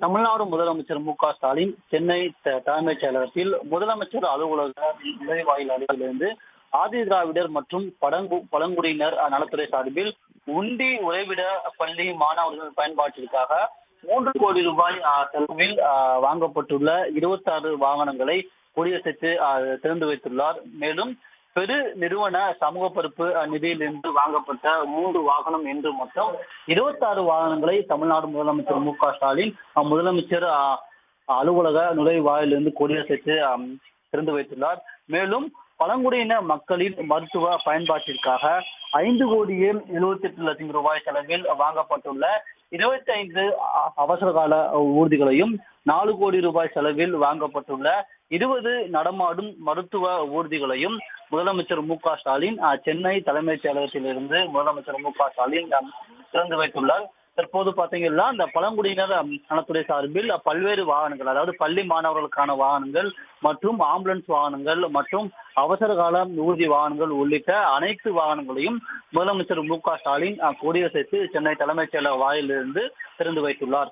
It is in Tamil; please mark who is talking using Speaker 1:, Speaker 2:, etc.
Speaker 1: தமிழ்நாடு முதலமைச்சர் மு க ஸ்டாலின் சென்னை தலைமைச் செயலகத்தில் முதலமைச்சர் அலுவலக நுழைவாயில் அருகிலிருந்து ஆதி திராவிடர் மற்றும் பழங்கு பழங்குடியினர் நலத்துறை சார்பில் உண்டி உறைவிட பள்ளி மாணவர்கள் பயன்பாட்டிற்காக மூன்று கோடி ரூபாய் செலவில் வாங்கப்பட்டுள்ள இருபத்தாறு வாகனங்களை கொடியசைத்து திறந்து வைத்துள்ளார். மேலும் பெரு நிறுவன சமூக பொறுப்பு அஹ், நிதியிலிருந்து வாங்கப்பட்ட மூன்று வாகனம் என்று மொத்தம் இருபத்தாறு வாகனங்களை தமிழ்நாடு முதலமைச்சர் மு க ஸ்டாலின் முதலமைச்சர் அலுவலக நுழைவாயிலிருந்து கொடியசைத்து திறந்து வைத்துள்ளார். மேலும் பழங்குடியின மக்களின் மருத்துவ பயன்பாட்டிற்காக ஐந்து கோடியே எழுபத்தி எட்டு லட்சம் ரூபாய் செலவில் வாங்கப்பட்டுள்ள இருபத்தி ஐந்து அவசர கால ஊர்திகளையும் நாலு கோடி ரூபாய் செலவில் வாங்கப்பட்டுள்ள இருபது நடமாடும் மருத்துவ ஊர்திகளையும் முதலமைச்சர் மு க ஸ்டாலின் சென்னை தலைமைச் செயலகத்திலிருந்து முதலமைச்சர் மு க ஸ்டாலின் திறந்து வைத்துள்ளார். தற்போது பாத்தீங்கன்னா இந்த பழங்குடியினர் நலத்துறை சார்பில் பல்வேறு வாகனங்கள் அதாவது பள்ளி மாணவர்களுக்கான வாகனங்கள் மற்றும் ஆம்புலன்ஸ் வாகனங்கள் மற்றும் அவசர கால ஊர்தி வாகனங்கள் உள்ளிட்ட அனைத்து வாகனங்களையும் முதலமைச்சர் மு க ஸ்டாலின் கொடியசைத்து சென்னை தலைமைச் செயலக வாயிலிருந்து திறந்து வைத்துள்ளார்.